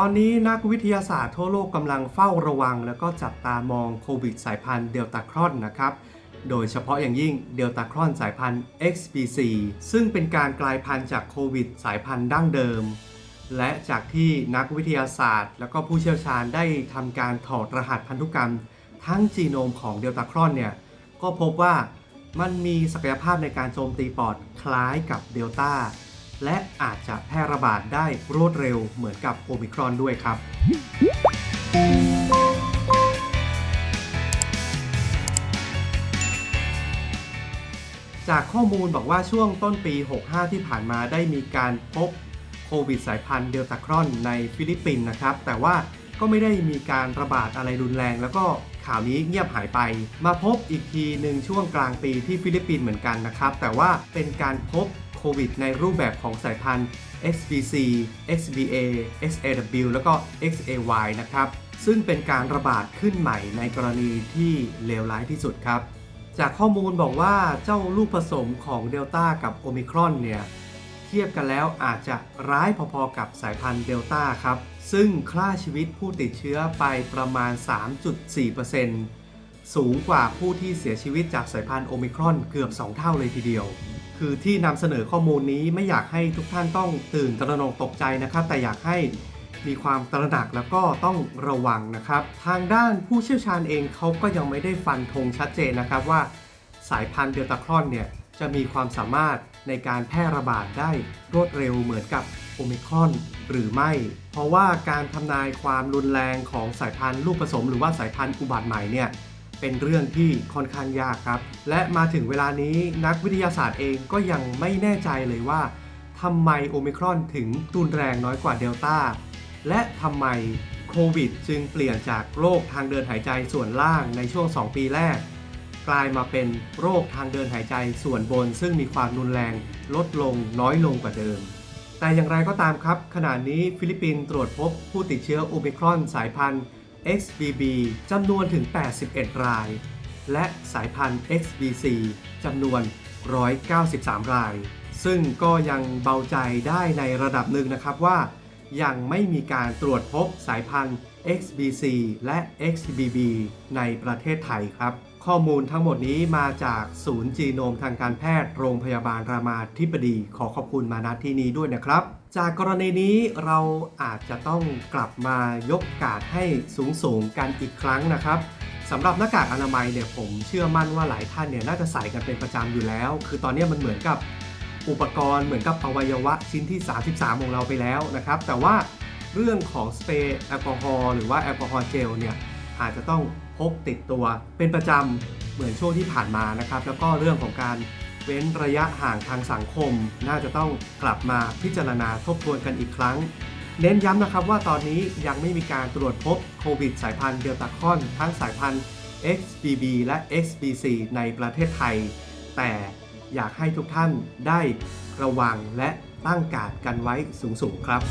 ตอนนี้นักวิทยาศาสตร์ทั่วโลกกำลังเฝ้าระวัง แล้วก็จับตามองโควิดสายพันธุ์เดลต้าครอนนะครับ โดยเฉพาะอย่างยิ่งเดลต้าครอนสายพันธุ์ XBC ซึ่งเป็นการกลายพันธุ์จากโควิดสายพันธุ์ดั้งเดิม และจากที่นักวิทยาศาสตร์ แล้วก็ผู้เชี่ยวชาญได้ทำการถอดรหัสพันธุกรรม ทั้งจีโนมของเดลต้าครอนเนี่ยก็พบว่ามันมีศักยภาพในการโจมตีปอดคล้ายกับเดลต้า และอาจจะแพร่ระบาดได้รวดเร็วเหมือนกับโอมิครอนด้วยครับ จากข้อมูลบอกว่าช่วงต้นปี 65 ที่ผ่านมาได้มีการพบโควิดสายพันธุ์เดลต้าครอนในฟิลิปปินส์นะครับ แต่ว่าก็ไม่ได้มีการระบาดอะไรรุนแรง แล้วก็ข่าวนี้เงียบหายไป มาพบอีกทีหนึ่งช่วงกลางปีที่ฟิลิปปินส์เหมือนกันนะครับ แต่ว่าเป็นการพบ โควิดในรูปแบบของสายพันธุ์ XBC XBA XAW แล้วก็ XAY นะครับ ซึ่งเป็นการระบาดขึ้นใหม่ในกรณีที่เลวร้ายที่สุดครับ จากข้อมูลบอกว่าเจ้าลูกผสมของเดลต้ากับโอมิครอนเนี่ยเทียบกันแล้วอาจจะร้ายพอๆกับสายพันธุ์เดลต้าครับ ซึ่งฆ่าชีวิตผู้ติดเชื้อไปประมาณ 3.4%สูงกว่าผู้ที่เสียชีวิตจากสายพันธุ์โอมิครอนเกือบ 2 เท่าเลยทีเดียว คือที่นำเสนอข้อมูลนี้ไม่อยากให้ทุกท่านต้องตื่นตระหนกตกใจนะครับ แต่อยากให้มีความตระหนักแล้วก็ต้องระวังนะครับ ทางด้านผู้เชี่ยวชาญเองเขาก็ยังไม่ได้ฟันธงชัดเจนนะครับว่า สายพันธุ์เดลต้าครอนเนี่ยจะมีความสามารถในการแพร่ระบาดได้รวดเร็วเหมือนกับโอมิครอนหรือไม่ เพราะว่าการทำนายความรุนแรงของสายพันธุ์ลูกผสม หรือว่าสายพันธุ์อุบัติใหม่เนี่ย เป็นเรื่องที่ค่อนข้างยากครับ และมาถึงเวลานี้นักวิทยาศาสตร์เองก็ยังไม่แน่ใจเลยว่าทำไมโอมิครอนถึงรุนแรงน้อยกว่าเดลต้า และทำไมโควิดจึงเปลี่ยนจากโรคทางเดินหายใจส่วนล่างในช่วง 2 ปีแรก กลายมาเป็นโรคทางเดินหายใจส่วนบน ซึ่งมีความรุนแรงลดลงน้อยลงกว่าเดิม แต่อย่างไรก็ตามครับ ขณะนี้ฟิลิปปินส์ตรวจพบผู้ติดเชื้อโอมิครอนสายพันธุ์ XBB จำนวนถึง 81 ราย และสายพันธุ์ XBC จำนวน 193 ราย ซึ่งก็ยังเบาใจได้ในระดับหนึ่งนะครับว่า ยังไม่มีการตรวจพบสายพันธุ์ XBC และ XBB ในประเทศไทยครับ ข้อมูลทั้งหมดนี้มาจากศูนย์จีโนมทางการแพทย์โรงพยาบาลรามาธิบดี ขอขอบคุณมาณที่นี้ด้วยนะครับ จากกรณีนี้เราอาจจะต้องกลับมายกกาดให้สูงสูงกันอีกครั้งนะครับสำหรับหน้ากากอนามัยเนี่ยผมเชื่อมั่นว่าหลายท่านเนี่ยน่าจะใส่กันเป็นประจำอยู่แล้ว คือตอนนี้มันเหมือนกับอุปกรณ์เหมือนกับอวัยวะชิ้นที่ 33 ของเราไปแล้วนะครับ แต่ว่าเรื่องของสเปรย์แอลกอฮอล์หรือว่าแอลกอฮอล์เจลเนี่ย อาจจะต้องพกติดตัวเป็นประจำเหมือนช่วงที่ผ่านมานะครับ แล้วก็เรื่องของการเว้นระยะห่างทางสังคม น่าจะต้องกลับมาพิจารณาทบทวนกันอีกครั้ง เน้นย้ำนะครับว่าตอนนี้ยังไม่มีการตรวจพบโควิดสายพันธุ์เดลต้าคอนทั้งสายพันธุ์ XBB และ XBC ในประเทศไทย แต่อยากให้ทุกท่านได้ระวังและตั้งการดกันไว้สูงๆครับ